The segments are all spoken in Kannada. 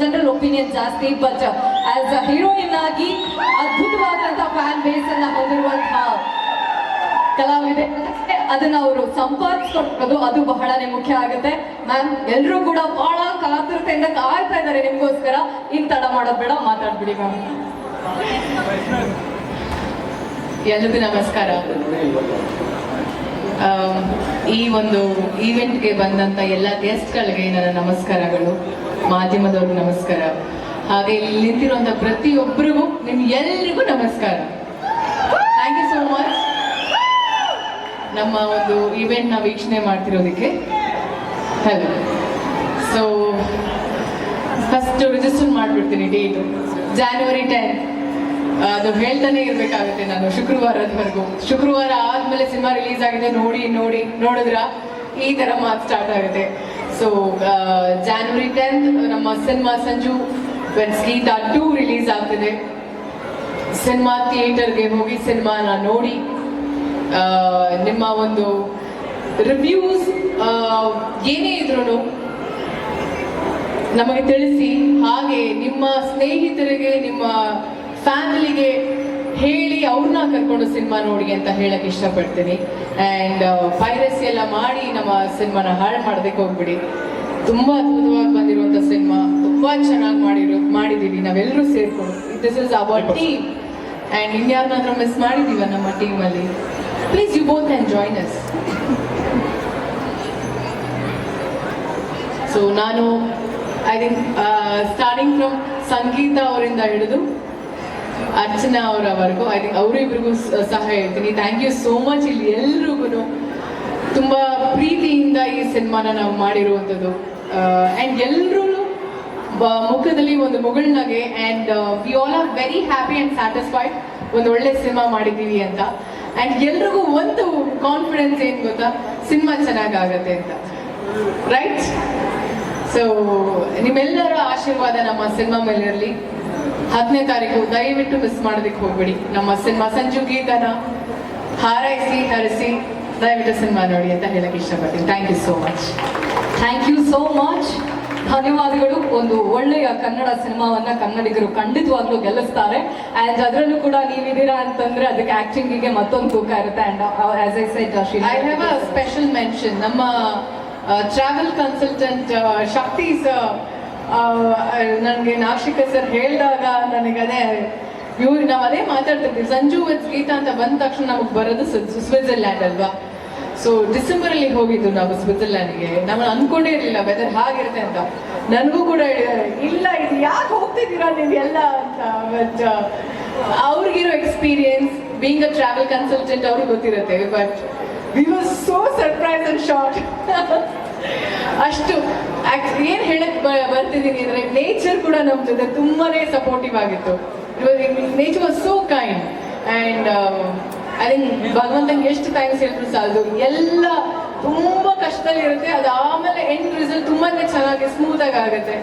ಜನರಲ್ ಒಪಿನಿಯನ್ ಜಾಸ್ತಿ ಬಟ್ ಆಸ್ ಅ ಹೀರೋಯಿನ್ ಆಗಿ ಅದ್ಭುತವಾದಂತಹ ಫ್ಯಾನ್ ಬೇಸ್ ಅನ್ನ ಹೊಂದಿರುವಂತಹ ಕಲಾವಿದೆ. ಅದನ್ನ ಅವರು ಸಂಪಾದಿಸ್ಕೊಂಡು ಅದು ಬಹಳನೇ ಮುಖ್ಯ ಆಗುತ್ತೆ. ಮ್ಯಾಮ್ ಎಲ್ಲರೂ ಕೂಡ ಬಹಳ ಕಾತುರತೆಯಿಂದ ಕಾಯ್ತಾ ಇದ್ದಾರೆ ನಿಮಗೋಸ್ಕರ. ಇನ್ ತಡ ಮಾಡೋದು ಬೇಡ, ಮಾತಾಡ್ಬಿಡಿ ಮ್ಯಾಮ್ ಎಲ್ರಿಗೂ ನಮಸ್ಕಾರ. ಈ ಒಂದು ಈವೆಂಟ್ಗೆ ಬಂದಂತ ಎಲ್ಲ ಗೆಸ್ಟ್ಗಳಿಗೆ ನನ್ನ ನಮಸ್ಕಾರಗಳು, ಮಾಧ್ಯಮದವ್ರಿಗೆ ನಮಸ್ಕಾರ. ಹಾಗೆ ಇಲ್ಲಿ ನಿಂತಿರುವಂತ ಪ್ರತಿಯೊಬ್ಬರಿಗೂ ನಿಮ್ ಎಲ್ರಿಗೂ ನಮಸ್ಕಾರ. ಥ್ಯಾಂಕ್ ಯು ಸೋ ಮಚ್ ನಮ್ಮ ಒಂದು ಈವೆಂಟ್ನ ವೀಕ್ಷಣೆ ಮಾಡ್ತಿರೋದಕ್ಕೆ. ಹಲೋ ಸೊ ಫಸ್ಟ್ ರಿಜಿಸ್ಟರ್ ಮಾಡ್ಬಿಡ್ತೀನಿ ಡೇಟು ಜಾನ್ವರಿ ಟೆನ್ ಅದು ಹೇಳ್ತಾನೆ ಇರ್ಬೇಕಾಗುತ್ತೆ ನಾನು ಶುಕ್ರವಾರದವರೆಗೂ. ಶುಕ್ರವಾರ ಆದ್ಮೇಲೆ ಸಿನಿಮಾ ರಿಲೀಸ್ ಆಗಿದೆ, ನೋಡಿ ನೋಡಿ, ನೋಡಿದ್ರ ಈ ತರ ಮಾತು ಸ್ಟಾರ್ಟ್ ಆಗುತ್ತೆ. ಸೊ ಜಾನ್ವರಿ ಟೆಂತ್ ನಮ್ಮ cinema Sanju Geetha two release ಆಗ್ತಿದೆ. ಸಿನಿಮಾ ಥಿಯೇಟರ್ಗೆ ಹೋಗಿ ಸಿನಿಮಾನ ನೋಡಿ ನಿಮ್ಮ ಒಂದು ರಿವ್ಯೂಸ್ ಏನೇ ಇದ್ರು ನಮಗೆ ತಿಳಿಸಿ, ಹಾಗೆ ನಿಮ್ಮ ಸ್ನೇಹಿತರಿಗೆ, ನಿಮ್ಮ ಫ್ಯಾಮಿಲಿಗೆ ಹೇಳಿ ಅವ್ರನ್ನ ಕರ್ಕೊಂಡು ಸಿನಿಮಾ ನೋಡಿ ಅಂತ ಹೇಳಕ್ ಇಷ್ಟಪಡ್ತೀನಿ. ಆ್ಯಂಡ್ ಪೈರಸಿ ಎಲ್ಲ ಮಾಡಿ ನಮ್ಮ ಸಿನಿಮಾನ ಹಾಳು ಮಾಡೋದಕ್ಕೆ ಹೋಗ್ಬಿಡಿ. ತುಂಬಾ ಅದ್ಭುತವಾಗಿ ಬಂದಿರುವಂಥ ಸಿನಿಮಾ. ತುಂಬಾ ಚೆನ್ನಾಗಿ ಮಾಡಿರೋ ಮಾಡಿದೀವಿ. ನಾವೆಲ್ಲರೂ ಸೇರ್ಕೊಂಡು. This is our team and ಇನ್ಯಾರನ್ನಾದ್ರೂ miss ಮಾಡಿದ್ದೀವ ನಮ್ಮ ಟೀಮಲ್ಲಿ please you both and join us so ನಾನು I think starting from Sangeeta ಅವರಿಂದ ಹಿಡಿದು ಅರ್ಚನಾ ಅವರವರೆಗೂ ಐ ಥಿಂಕ್ ಅವರಿಬ್ರಿಗೂ ಸಹ ಹೇಳ್ತೀನಿ. ಥ್ಯಾಂಕ್ ಯು ಸೋ ಮಚ್ ಇಲ್ಲಿ ಎಲ್ರಿಗೂ ತುಂಬ ಪ್ರೀತಿಯಿಂದ ಈ ಸಿನಿಮಾನ ನಾವು ಮಾಡಿರುವಂಥದ್ದು. ಆ್ಯಂಡ್ ಎಲ್ಲರೂ ಮುಖದಲ್ಲಿ ಒಂದು ಮುಗುಳ್ನಗೆ and we all are very happy and satisfied ಒಂದು ಒಳ್ಳೆ ಸಿನಿಮಾ ಮಾಡಿದ್ದೀವಿ ಅಂತ. ಆ್ಯಂಡ್ ಎಲ್ರಿಗೂ ಒಂದು ಕಾನ್ಫಿಡೆನ್ಸ್ ಏನು ಗೊತ್ತಾ? ಸಿನಿಮಾ ಚೆನ್ನಾಗಾಗತ್ತೆ ಅಂತ. ರೈಟ್ ಸೊ ನಿಮ್ಮೆಲ್ಲರ ಆಶೀರ್ವಾದ ನಮ್ಮ ಸಿನಿಮಾ ಮೇಲೆ ಇರಲಿ ಹತ್ತನೇ ತಾರೀಕು ದಯವಿಟ್ಟು ಮಿಸ್ ಮಾಡೋದಕ್ಕೆ ಹೋಗ್ಬೇಡಿ. ನಮ್ಮ ಸಿನಿಮಾ ಸಂಜು ಗೀತನ ಹಾರೈಸಿ, ಹರಿಸಿ, ದಯವಿಟ್ಟು ಸಿನಿಮಾ ನೋಡಿ ಅಂತ ಹೇಳಕ್ ಇಷ್ಟಪಡ್ತೀನಿ. Thank you so much thank you so much ಧನ್ಯವಾದಗಳು. ಒಂದು ಒಳ್ಳೆಯ ಕನ್ನಡ ಸಿನಿಮಾವನ್ನ ಕನ್ನಡಿಗರು ಖಂಡಿತವಾಗ್ಲೂ ಗೆಲ್ಲಿಸ್ತಾರೆ. ಅಂಡ್ ಅದರಲ್ಲೂ ಕೂಡ ನೀವಿದ್ದೀರಾ ಅಂತಂದ್ರೆ ಅದಕ್ಕೆ ಆಕ್ಟಿಂಗಿಗೆ ಮತ್ತೊಂದು ತೂಕ ಇರುತ್ತೆ. And as I said I have a special mention ನಮ್ಮ ಟ್ರಾವೆಲ್ ಕನ್ಸಲ್ಟೆಂಟ್ ಶಕ್ತಿ ಸರ್ ನನಗೆ ನಾಶಿಕ ಸರ್ ಹೇಳಿದಾಗ ನನಗೆ ಅದೇ, ಇವ್ರು ನಾವು ಅದೇ ಮಾತಾಡ್ತಿದ್ವಿ, ಸಂಜು ವಿತ್ ಗೀತಾ ಅಂತ ಬಂದ ತಕ್ಷಣ ನಮಗೆ ಬರೋದು ಸ್ವಿಟ್ಜರ್ಲ್ಯಾಂಡ್ ಅಲ್ವಾ? ಸೊ ಡಿಸೆಂಬರ್ ಅಲ್ಲಿ ಹೋಗಿದ್ದು ನಾವು ಸ್ವಿಟ್ಜರ್ಲ್ಯಾಂಡ್ಗೆ ನಾವು ಅನ್ಕೊಂಡೇ ಇರಲಿಲ್ಲ ವೆದರ್ ಹಾಗಿರುತ್ತೆ ಅಂತ. ನನಗೂ ಕೂಡ ಇಲ್ಲ, ಇದು ಯಾಕೆ ಹೋಗ್ತಿದ್ದೀರಾ ನೀವು ಎಲ್ಲ ಅಂತ? But ಅವ್ರಿಗಿರೋ experience being a travel consultant ಅವ್ರಿಗೆ ಗೊತ್ತಿರುತ್ತೆ but we was so surprise and short ಅಷ್ಟು ಏನ್ ಹೇಳಕ್ ಬರ್ತಿದ್ದೀನಿ ಅಂದ್ರೆ ನೇಚರ್ ಕೂಡ ನಮ್ ಜೊತೆ ತುಂಬಾನೇ ಸಪೋರ್ಟಿವ್ ಆಗಿತ್ತು. Nature was so kind and I think ಭಗವಂತಂಗೆ ಎಷ್ಟು ಥ್ಯಾಂಕ್ಸ್ ಹೇಳಿದ್ರು ಸಾಲದು. ಎಲ್ಲ ತುಂಬಾ ಕಷ್ಟದಲ್ಲಿ ಇರುತ್ತೆ. ಅದು ಆಮೇಲೆ ಎಂಡ್ ರಿಸಲ್ಟ್ ತುಂಬಾನೇ ಚೆನ್ನಾಗಿ ಸ್ಮೂತ್ ಆಗಿ ಆಗುತ್ತೆ.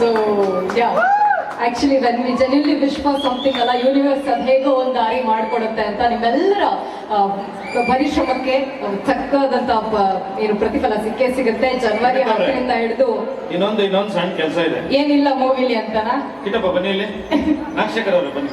So yeah actually when we genuinely wish for something ಅಲ್ಲ ಯೂನಿವರ್ಸ್ ಅದು ಹೇಗೋ ಒಂದು ದಾರಿ ಮಾಡಿಕೊಡುತ್ತೆ ಅಂತ ನಿಮ್ಮೆಲ್ಲರ ಪರಿಶ್ರಮಕ್ಕೆ ತಕ್ಕದಂತ ಏನು ಪ್ರತಿಫಲ ಸಿಕ್ಕೇ ಸಿಗುತ್ತೆ. ಜನವರಿ ಹತ್ತರಿಂದ ಹಿಡಿದು ಇನ್ನೊಂದು ಇನ್ನೊಂದು ಸಣ್ಣ ಕೆಲಸ ಇದೆ. ಏನಿಲ್ಲ ಮೂವಿಲಿ ಅಂತನಾ? ಕಿಟಪ್ಪ ಬನ್ನಿ ಇಲ್ಲಿ. ನಾಕ್ಷಕರ್ ಅವರು ಬನ್ನಿ.